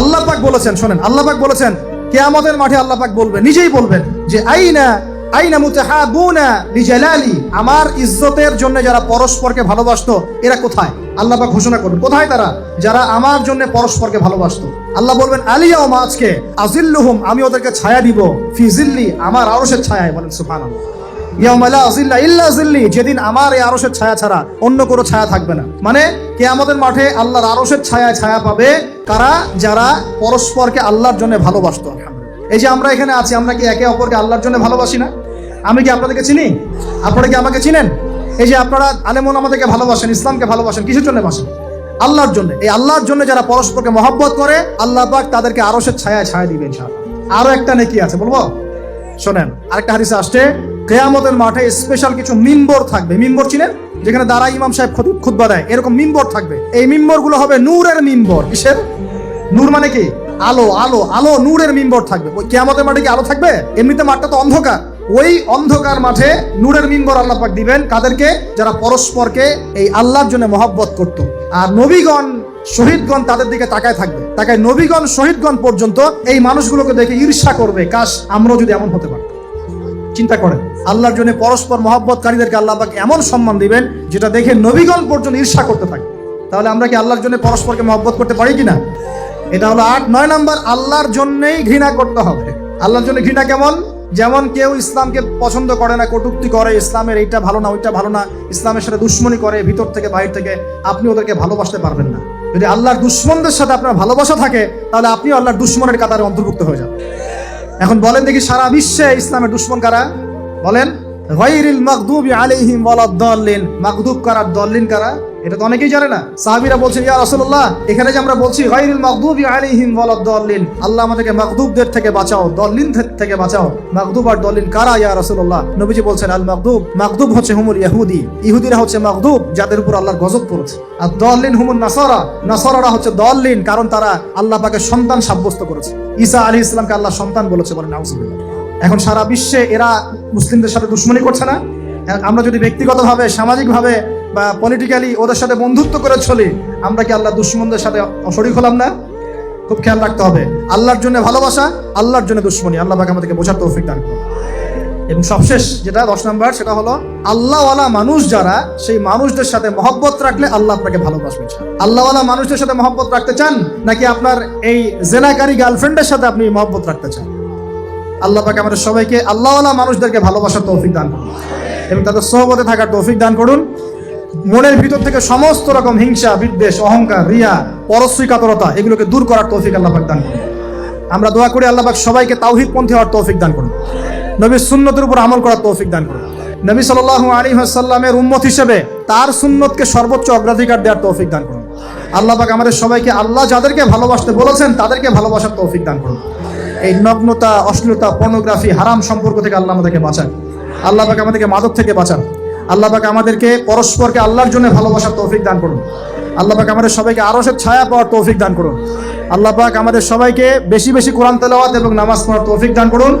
আল্লাহ পাক বলেছেন, শোনেন, আল্লাহ পাক বলেছেন, কেয়ামতের মাঠে আল্লাহ পাক বলবেন নিজেই বলবেন যে, আইনা আইনা মুতাহাবুনা লিজালালি আমার ইজ্জতের জন্য যারা পরস্পরকে ভালোবাসতো, এরা কোথায়? আল্লাহ পাক ঘোষণা করবেন কোথায় তারা? যারা আমার জন্য পরস্পরকে ভালোবাসতো। আল্লাহ বলবেন, আলিয়া আজকে, আজিল্লুহুম, আমি ওদেরকে ছায়া দিব, ফি জিল্লি, আমার আরশের ছায়ায়, বলেন সুবহানাল্লাহ। যেদিন আমার এই আরশের ছায়া ছাড়া অন্য কোনো ছায়া থাকবে না। মানে কে আমাদের মাঠে আল্লাহর আরশের ছায়া ছায়া পাবে কারা? যারা পরস্পরকে আল্লাহর জন্য ভালোবাসতো। এই যে আমরা এখানে আছি, আমরা কি একে অপরকে আল্লাহর জন্য ভালোবাসি না? আমি কি আপনাদেরকে চিনি? আপনারা কি আমাকে চিনেন? এই যে আপনারা আলেমন আমাদেরকে ভালোবাসেন, ইসলামকে ভালোবাসেন, কিসের জন্য বাসেন আল্লাহর জন্য। এই আল্লাহর জন্য যারা পরস্পরকে মহব্বত করে, আল্লাহ পাক তাদেরকে আরশের ছায়া ছায়া দিবে, ইনশাআল্লাহ। আরও একটা নেকি আছে, বলব? শোনেন, আরেকটা হাদিসে আসছে কেয়ামতের মাঠে স্পেশাল কিছু মিম্বর থাকবে। মিম্বর চিনেন? যেখানে দাঁড়া ইমাম সাহেব খুতবা দেয়। এরকম মিম্বর থাকবে। এই মিম্বরগুলো হবে নূরের মিম্বর। কিসের? নূর মানে কি? আলো আলো আলো নূরের মিম্বর থাকবে। ওই কেয়ামতের মাঠে কি আলো থাকবে? এমনিতে মাঠটা তো অন্ধকার। ওই অন্ধকার মাঠে নূরের মিম্বর আল্লাহ পাক দিবেন। কাদেরকে? যারা পরস্পরকে এই আল্লাহর জন্য মহব্বত করত। আর নবীগণ, শহীদগণ তাদের দিকে তাকায় থাকবে। তাকায় নবীগণ, শহীদগণ পর্যন্ত এই মানুষগুলোকে দেখে ঈর্ষা করবে, কাশ আমরাও যদি এমন হতে পারি। চিন্তা করেন। আল্লাহর জন্য পরস্পর মহব্বতকারীদেরকে আল্লাহ পাক এমন সম্মান দিবেন, যেটা দেখে নবীগণ পর্যন্ত ঈর্ষা করতে থাকে। তাহলে আমরা কি আল্লাহর জন্য পরস্পরকে মহব্বত করতে পারি কিনা? এটা হলো আট, নয় নাম্বার, আল্লাহর জন্যই ঘৃণা করতে হবে। আল্লাহর জন্য ঘৃণা কেমন? যেমন কেউ ইসলামকে পছন্দ করে না, কটুক্তি করে, ইসলামের এইটা ভালো না, ওইটা ভালো না, ইসলামের সাথে দুশ্মনী করে, ভিতর থেকে বাইরে থেকে, আপনি ওদেরকে ভালোবাসতে পারবেন না। যদি আল্লাহর দুশ্মনদের সাথে আপনার ভালোবাসা থাকে, তাহলে আপনি আল্লাহর দুশ্মনের কাতারে অন্তর্ভুক্ত হয়ে যাবেন। এখন বলেন দেখি সারা বিশ্বে ইসলামের দুশ্মন কারা? বলেন, গায়রিল মাগদুবি আলাইহিম ওয়ালাদ-দাল্লিন। মাগদুব কারা দল্লিন কারা? এটা তো অনেকেই জানে না। সাহাবীরা বলছেন, ইয়া রাসূলুল্লাহ, এখানে যে আমরা বলছি, গায়রিল মাগদুবি আলাইহিম ওয়ালাদ-দাল্লিন আল্লাহ আমাদেরকে মাগদুবদের থেকে বাঁচাও দল্লিন থেকে বাঁচাও। মাগদুব আর দল্লিন কারা, ইয়া রাসূলুল্লাহ? নবীজি বলছেন, আল মাগদুব। মাগদুব হচ্ছে হুমুর ইহুদি ইহুদিরা হচ্ছে মাগদুব, যাদের উপর আল্লাহর গজব পড়েছে। আর দল্লিন হুমুর নাসারা। নাসারারা হচ্ছে দল্লিন কারণ তারা আল্লাহ পাকে সন্তান সাব্যস্ত করেছে। ঈসা আলী ইসলামকে আল্লাহ সন্তান বলেছে বলেন নাউজুবিল্লাহ এখন সারা বিশ্বে এরা মুসলিমদের সাথে দুশ্মনী করছে না। আমরা যদি ব্যক্তিগতভাবে, সামাজিকভাবে বা পলিটিক্যালি ওদের সাথে বন্ধুত্ব করে চলি, আমরা কি আল্লাহ দুশ্মনদের সাথে শরিক হলাম না? খুব খেয়াল রাখতে হবে। আল্লাহর জন্য ভালোবাসা, আল্লাহর জন্য দুশ্মনী। আল্লাহ পাক আমাদেরকে বোঝার তৌফিক দান করুন। এবং সবশেষ যেটা, দশ নম্বর, সেটা হলো, আল্লাহওয়ালা মানুষ যারা, সেই মানুষদের সাথে মহব্বত রাখলে আল্লাহ আপনাকে ভালোবাসবে আল্লাহওয়ালা মানুষদের সাথে মহব্বত রাখতে চান, নাকি আপনার এই জেনাকারী গার্লফ্রেন্ডের সাথে আপনি মহব্বত রাখতে চান? আল্লাহ পাক আমাদের সবাইকে আল্লাহওয়ালা মানুষদেরকে ভালোবাসার তৌফিক দান করুন। এবং তাদের সহবতে থাকার তৌফিক দান করুন। মনের ভিতর থেকে সমস্ত রকম হিংসা, বিদ্বেষ, অহংকার, রিয়া পরশ্রী কাতরতা এগুলোকে দূর করার তৌফিক আল্লাহ দান করুন। আমরা দোয়া করি আল্লাহ সবাইকে তাওহিদ পন্থী হওয়ার তৌফিক দান করুন। নবীর সুন্নতের উপর আমল করার তৌফিক দান করুন। নবী সাল্লাল্লাহু আলাইহি ওয়াসাল্লামের উম্মত হিসেবে তার সুন্নতকে সর্বোচ্চ অগ্রাধিকার দেওয়ার তৌফিক দান করুন। আল্লাহ পাক আমাদের সবাইকে, আল্লাহ যাদেরকে ভালোবাসতে বলেছেন, তাদেরকে ভালোবাসার তৌফিক দান করুন। এই নগ্নতা, অশ্লীলতা পর্নোগ্রাফি হারাম সম্পর্ক থেকে আল্লাহ আমাদেরকে বাঁচান। আল্লাহ পাক আমাদেরকে মাদক থেকে বাঁচান। আল্লাহ পাক আমাদেরকে পরস্পরকে আল্লাহর জন্য ভালোবাসার তৌফিক দান করুন। আল্লাহ পাক আমাদের সবাইকে আরশের ছায়া পাওয়ার তৌফিক দান করুন। আল্লাহ পাক আমাদের সবাইকে বেশি বেশি কোরআন তেলাওয়াত এবং নামাজ পড়ার তৌফিক দান করুন।